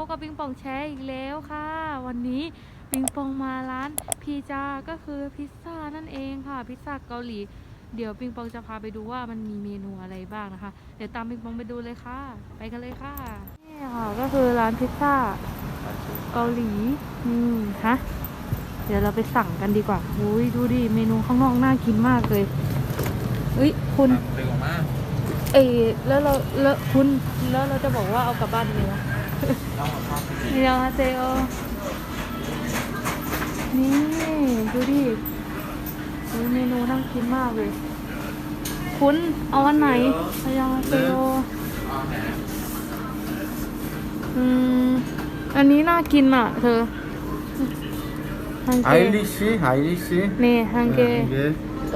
ปองแชร์อีกแล้วค่ะ วันนี้ปิงปองมาร้านพีจาก็คือพิซซ่านั่นเองค่ะ พิซซ่าเกาหลี เดี๋ยวปิงปองจะพาไปดูว่ามันมีเมนูอะไรบ้างนะคะ เดี๋ยวตามปิงปองไปดูเลยค่ะ ไปกันเลยค่ะนี่ค่ะก็คือร้านพิซซ่าเกาหลีอืมฮะเดี๋ยวเราไปสั่งกันดีกว่าอุ้ยดูดิเมนูข้างนอกน่ากินมากเลยเอ้ยคุณดึงออกมาเอยแล้วเราแล้วคุณแล้วเราจะบอกว่าเอากลับบ้านยังไงว นี่เราฮาเซโอนี่ดูดิโอ้ยเมนูน่ากินมากเลย คุณเอาอันไหนพยาเซโออืม อันนี้น่ากินอะ เธอไอริชิไอริชินี่ฮังเก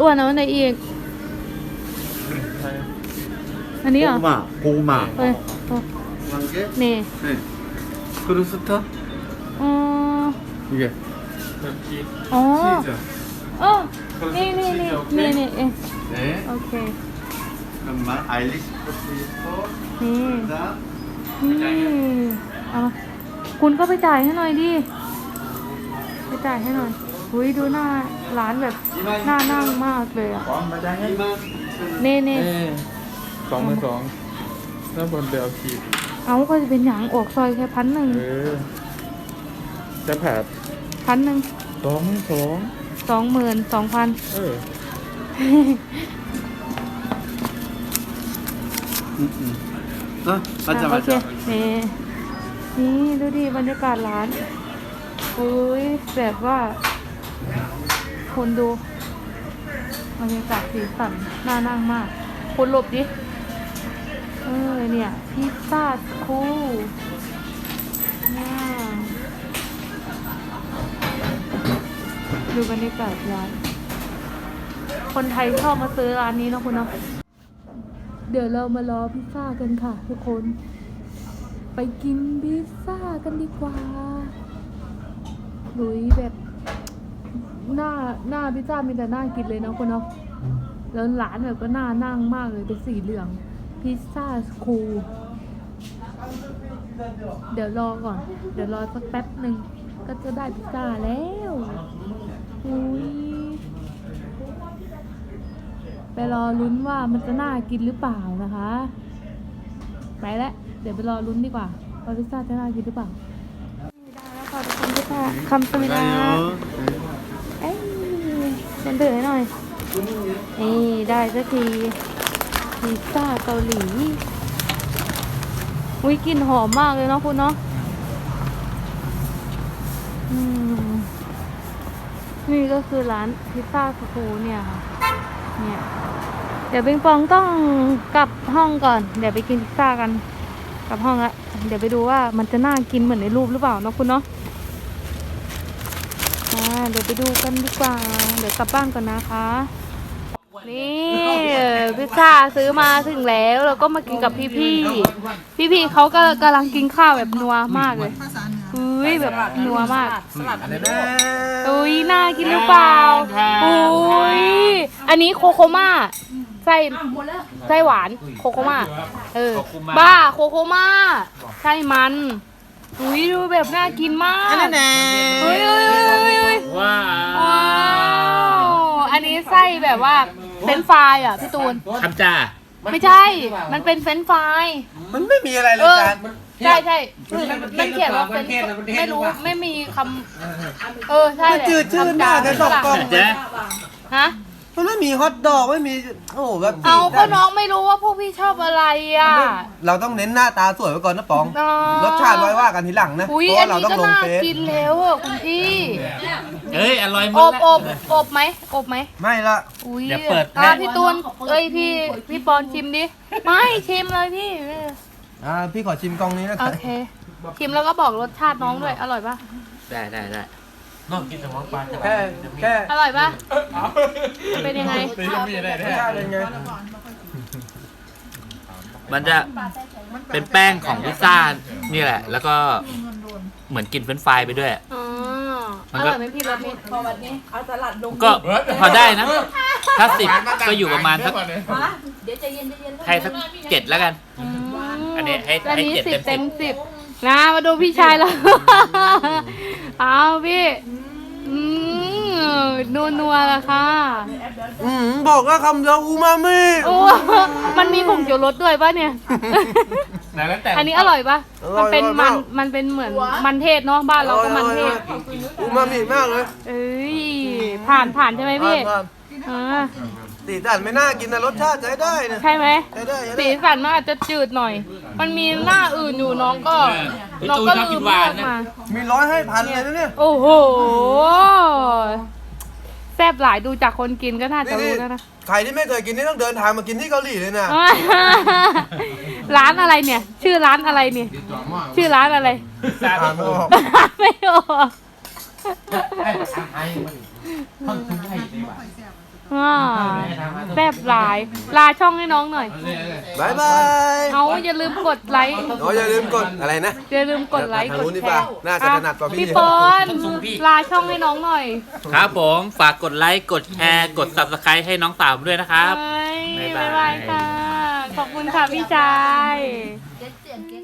อ้วนเอาอันไหนอีก อันนี้เหรอกูมากูมา 한개 นี่ 네 크루스타 อ๋อ 이게 อ๋อ 치즈 เออนี่นี่นี่นี่นี่เอง 네 โอเค 잠깐만 아이리시 포테이토 นี่ 그다음 นี่เอามาคุณก็ไปจ่ายให้หน่อยดิ ไปจ่ายให้หน่อยหุยดูหน้าร้านแบบน่านั่งมากเลยอ่ะ 마장에 เน่เน่ สองหมื่นสองแล้วบนเบลขีด เอาก็จะเป็นหยางออกซอยแค่พันหนึ่งจะแผดพันหนึ่งสองสองสองหมื่นสองพันเอออืมอืมเออมาจับมาโอเคจะนี่นี่ดูดิบรรยากาศร้านอ้ยแบบว่า คนดูบรรยากาศสีสันน่านั่งมาก คุณหลบดิ เออเนี่ยพิซซ่าสคูเนี่ยดูบรรยากาศร้านคนไทยชอบมาซื้อร้านนี้นะคุณเนาะเดี๋ยวเรามารอพิซซ่ากันค่ะทุกคน ไปกินพิซซ่ากันดีกว่าลุยแบบหน้าหน้าพิซซ่ามีแต่หน่ากินเลยนะคุณเนาะแล้วร้านแบบก็น่านั่งมากเลยเป็นสีเหลือง พิซซ่าสคูลเดี๋ยวรอก่อน เดี๋ยวรอสักแป๊บหนึ่งก็จะได้พิซซ่าแล้วอุ้ยไปรอลุ้นว่ามันจะน่ากินหรือเปล่านะคะ ไปแล้วเดี๋ยวไปรอลุ้นดีกว่าว่าพิซซ่าจะน่ากินหรือเปล่าขอทุกคนพิซซ่าคำสวิดาเอ้ยเซ็นเตอร์หน่อยนี่ได้สักที พิซซ่าเกาหลีอุ้ยกลิ่นหอมมากเลยเนาะคุณเนาะนี่ก็คือร้านพิซซ่าสกูเนี่ยค่ะ เนี่ย เดี๋ยวปิงปองต้องกลับห้องก่อน เดี๋ยวไปกินพิซซ่ากัน กลับห้องละ เดี๋ยวไปดูว่ามันจะน่ากินเหมือนในรูปหรือเปล่าเนาะคุณเนาะอ่าเดี๋ยวไปดูกันดีกว่า เดี๋ยวกลับบ้านก่อนนะคะ นี่พิซซ่าซื้อมาถึงแล้วเราก็มากินกับพี่พี่พี่พี่ๆเขาก็กำลังกินข้าวแบบนัวมากเลยอุ้ยแบบนัวมากอุ้ยน่ากินหรือเปล่าอุ้ยอันนี้โคโคม่าไส้ไส้หวานโคโคม่าเออบ้าโคโคม่าไส้มันอุ้ยดูแบบน่ากินมากอุ้ยอุ้ยอุ้ยอุ้ยอุ้ยว้าว้าวอันนี้ไส้แบบว่า เฟรนช์ฟรายอะพี่ตูน คำจ่าไม่ใช่ มันเป็นเฟรนช์ฟราย มันไม่มีอะไรเลเอยอจานใช่ใช่มันเขียนว่าเป็นไม่รู้ไม่มีคำเออใช่แหละจืดชืดมากเลยสองกล่องเจ๊ฮะ มันไม่มีฮอทดอกไม่มีโอ้โหแบบเอาก็น้องไม่รู้ว่าพวกพี่ชอบอะไรอะ เราต้องเน้นหน้าตาสวยไว้ก่อนนะป๋องอ๋อ รสชาติไว้ว่ากันทีหลังนะอุ้ยเพราะอัว่านเรานี้ต้องก็ลงน่าเฟซกินแล้วอะคุณพี่เอ้ยอร่อยหมอดบแล้วอบอบไหมอบไหมไม่ละอุ้ยเดี๋ยวเปิดให้ อะพี่ตูนเอ้ยพี่พี่ปอนชิมดิ ไม่ชิมเลยพี่อ่าพี่ขอชิมกล่องนี้นะคโอรับเคชิมแล้วก็บอกรสชาติน้องด้วยอร่อยปะได้ได้ได้ แค่แค่อร่อยปะเป็นยังไงรสชาติเป็นไงมันจะเป็นแป้งของพิซซ่านี่แหละ แล้วก็เหมือนกินเฟรนช์ฟรายไปด้วย อ๋อมัอนก็ร่อยไหมพี่รสนี้ก็พอได้นะ ถ้าสิบก็อยู่ประมาณสักให้สักเจ็ดแล้วกันอืมอันนี้ให้อันนี้ให้เจ็ดสิบเต็เต็มมสิสิบบ นะมาดูพี่ชายแล้ว เอาพี่อืมนัวนัวๆละค่ะอืมบอกว่าคำเดียวอูมามิโอ้มันมีผงชูรสด้วยปะเนี่ย ไหนแล้วแต่อันนี้อร่อยปะมันเป็นมันมันเป็นเหมือนมันเทศเนาะบ้านเราก็มันเทศ อูมามิมากเลยเอ้ยผ่านผ่านใช่ไหมพี่ผ่านอ่าๆสีสันไม่น่ากินนะรสชาติใช้ได้นะใช่ไหมใช้ได้ใช้สีได้สันมันอาจจะจืดหน่อย มันมีหน้าอื่นอยู่น้องก็พี่น้องตูนก็ชอบลืกิมนหวานออกนะมา มีร้อยให้พันเลยนะเนี่ย โอ้โหแซ่บหลายดูจากคนกินก็น่าจะนี่รู้นี่แล้วนะใครที่ไม่เคยกินนี่ต้องเดินทางมากินที่เกาหลีเลยนะ ร้านอะไรเนี่ย ชื่อร้านอะไรเนี่ย ชื่อร้านอะไรทราบอ่านไม่ออกไม่ออก อ่าแซ่บหลาย ลาช่องให้น้องหน่อย บายบายเอาอย่าลืมกดไลค์อ๋ออย่าลืมกดอะไรนะอย่าลืมกดไลค์ทางกนู้ดนดีแชกว่าร์น่าจะถนัดกว่าพี่พี่ปอนลาช่องให้น้องหน่อยครับผมฝากกดไลค์กดแชร์กด subscribe ให้น้องสาวด้วยนะครับเฮ้ยบ๊ายบายบ๊ายบายค่ะ ขอบคุณค่ะพี่ชายเก็ตเสียงเก็ต